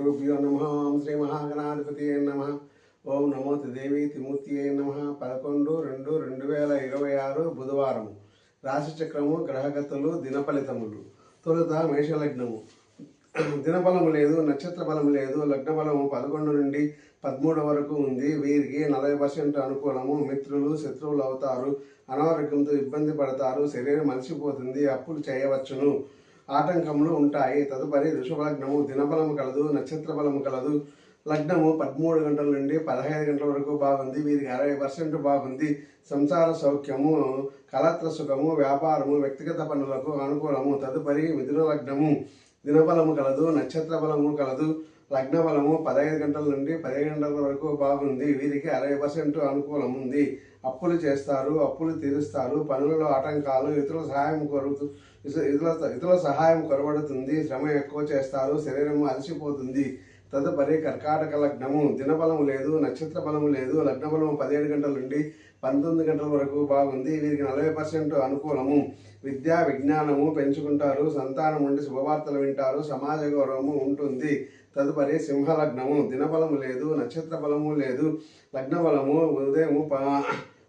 గురుభ్యో నమ ఓం శ్రీ మహాగణాధిపతి నమ ఓం నమో దేవి తిమూర్తి నమ పదకొండు రెండు రెండు వేల ఇరవై ఆరు బుధవారం రాశిచక్రము గ్రహగతులు దినఫలితములు. తొలుత మేషలగ్నము. దినబలము లేదు నక్షత్ర బలం లేదు లగ్న బలము పదకొండు నుండి పదమూడు వరకు ఉంది. వీరికి నలభై పర్సెంట్ అనుకూలము. మిత్రులు శత్రువులు అవుతారు. అనారోగ్యంతో ఇబ్బంది పడతారు. శరీరం మలిసిపోతుంది అప్పులు చేయవచ్చును. ఆటంకములు ఉంటాయి. తదుపరి వృషభ లగ్నము దినబలము కలదు నక్షత్ర బలము కలదు. లగ్నము పదమూడు గంటల నుండి పదహైదు గంటల వరకు బాగుంది. వీరికి అరవై పర్సెంట్ బాగుంది. సంసార సౌఖ్యము కలత్ర సుఖము వ్యాపారము వ్యక్తిగత పనులకు అనుకూలము. తదుపరి మిథున లగ్నము. దినబలము కలదు నక్షత్ర బలము కలదు లగ్న బలము పదహైదు గంటల నుండి పదిహేను గంటల వరకు బాగుంది. వీరికి అరవై పర్సెంట్ అనుకూలం ఉంది అప్పులు చేస్తారు అప్పులు తీరుస్తారు పనులలో ఆటంకాలు ఇతరుల సహాయం కొరకు ఇతరుల ఇతరుల సహాయం కొరబడుతుంది శ్రమ ఎక్కువ చేస్తారు శరీరం అలసిపోతుంది. తదుపరి కర్కాటక లగ్నము. దినబలము లేదు నక్షత్ర బలము లేదు. లగ్న బలము పదిహేడు గంటల నుండి పంతొమ్మిది గంటల వరకు బాగుంది. వీరికి నలభై పర్సెంట్ అనుకూలము. విద్యా విజ్ఞానము పెంచుకుంటారు. సంతానం ఉండి శుభవార్తలు వింటారు. సమాజ గౌరవము ఉంటుంది. తదుపరి సింహ లగ్నము దినబలము లేదు నక్షత్ర బలము లేదు. లగ్న బలము ఉదయము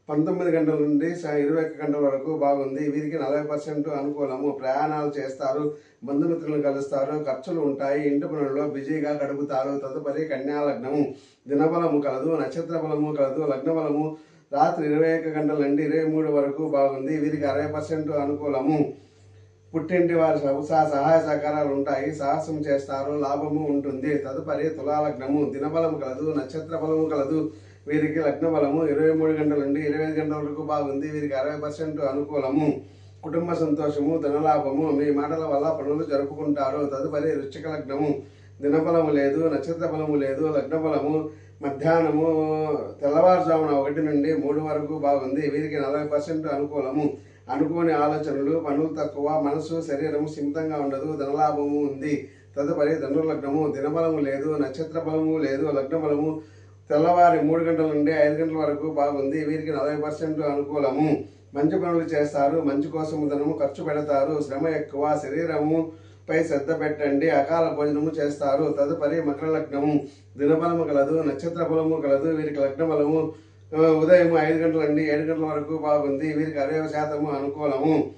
పంతొమ్మిది గంటల నుండి స- ఇరవై ఒక్క గంటల వరకు బాగుంది. వీరికి నలభై పర్సెంట్ అనుకూలము. ప్రయాణాలు చేస్తారు బంధుమిత్రులను కలుస్తారు ఖర్చులు ఉంటాయి ఇంటి పనుల్లో బిజీగా గడుపుతారు. తదుపరి కన్యా లగ్నము దినబలము కలదు నక్షత్ర బలము కలదు లగ్న బలము రాత్రి ఇరవై ఒక్క గంటల నుండి ఇరవై మూడు వరకు బాగుంది. వీరికి అరవై పర్సెంట్ అనుకూలము. పుట్టింటి వారి సహ- సహాయ సహకారాలు ఉంటాయి. సాహసం చేస్తారు లాభము ఉంటుంది. తదుపరి తులాలగ్నము. దినబలము కలదు నక్షత్ర బలము కలదు. వీరికి లగ్న బలము. ఇరవై మూడు గంటల నుండి ఇరవై ఐదు గంటల వరకు బాగుంది. వీరికి అరవై పర్సెంట్ అనుకూలము. కుటుంబ సంతోషము ధనలాభము మీ మాటల వల్ల పనులు జరుపుకుంటారు. తదుపరి వృశ్చిక లగ్నము. దినబలము లేదు నక్షత్ర బలము లేదు లగ్న బలము మధ్యాహ్నము తెల్లవారుజామున ఒకటి నుండి మూడు వరకు బాగుంది. వీరికి నలభై పర్సెంట్ అనుకూలము. అనుకోని ఆలోచనలు పనులు తక్కువ మనసు శరీరము సిమితంగా ఉండదు ధనలాభము ఉంది. తదుపరి ధనుర్లగ్నము. దినబలము లేదు నక్షత్ర బలము లేదు లగ్న బలము తెల్లవారి మూడు గంటల నుండి ఐదు గంటల వరకు బాగుంది. వీరికి నలభై పర్సెంట్ అనుకూలము. మంచి పనులు చేస్తారు. మంచి కోసం ధనము ఖర్చు పెడతారు. శ్రమ ఎక్కువ. శరీరము పై శ్రద్ధ పెట్టండి. అకాల భోజనము చేస్తారు. తదుపరి మకర లగ్నము. దినబలము కలదు నక్షత్ర బలము కలదు వీరికి లగ్న బలము ఉదయం ఐదు గంటల నుండి ఏడు గంటల వరకు బాగుంది. వీరికి అరవై శాతము అనుకూలము.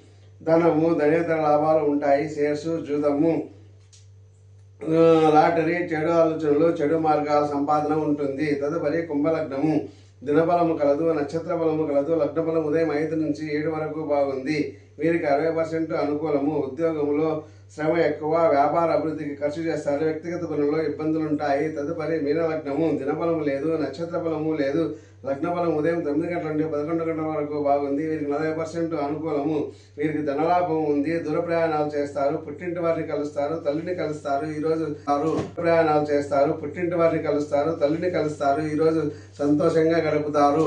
ధనము ధనేతర లాభాలు ఉంటాయి. షేర్స్ జూదము. లాటరీ చెడు ఆలోచనలు చెడు మార్గాల సంపాదన ఉంటుంది. తదుపరి కుంభలగ్నము. దినబలము కలదు నక్షత్ర బలము కలదు లగ్న బలం ఉదయం ఐదు నుంచి ఏడు వరకు బాగుంది. వీరికి అరవై పర్సెంట్ అనుకూలము. ఉద్యోగంలో శ్రమ ఎక్కువ వ్యాపార అభివృద్ధికి ఖర్చు చేస్తారు. వ్యక్తిగత పనుల్లో ఇబ్బందులు ఉంటాయి తదుపరి మీన లగ్నము దినబలము లేదు నక్షత్ర బలము లేదు. లగ్న బలం ఉదయం తొమ్మిది గంటల నుండి పదకొండు గంటల వరకు బాగుంది. వీరికి నలభై పర్సెంట్ అనుకూలము. వీరికి ధనలాభం ఉంది. దూర ప్రయాణాలు చేస్తారు. పుట్టింటి వారిని కలుస్తారు. తల్లిని కలుస్తారు. ఈరోజు వారు ప్రయాణాలు చేస్తారు. పుట్టింటి వారిని కలుస్తారు. తల్లిని కలుస్తారు. ఈరోజు సంతోషంగా గడుపుతారు.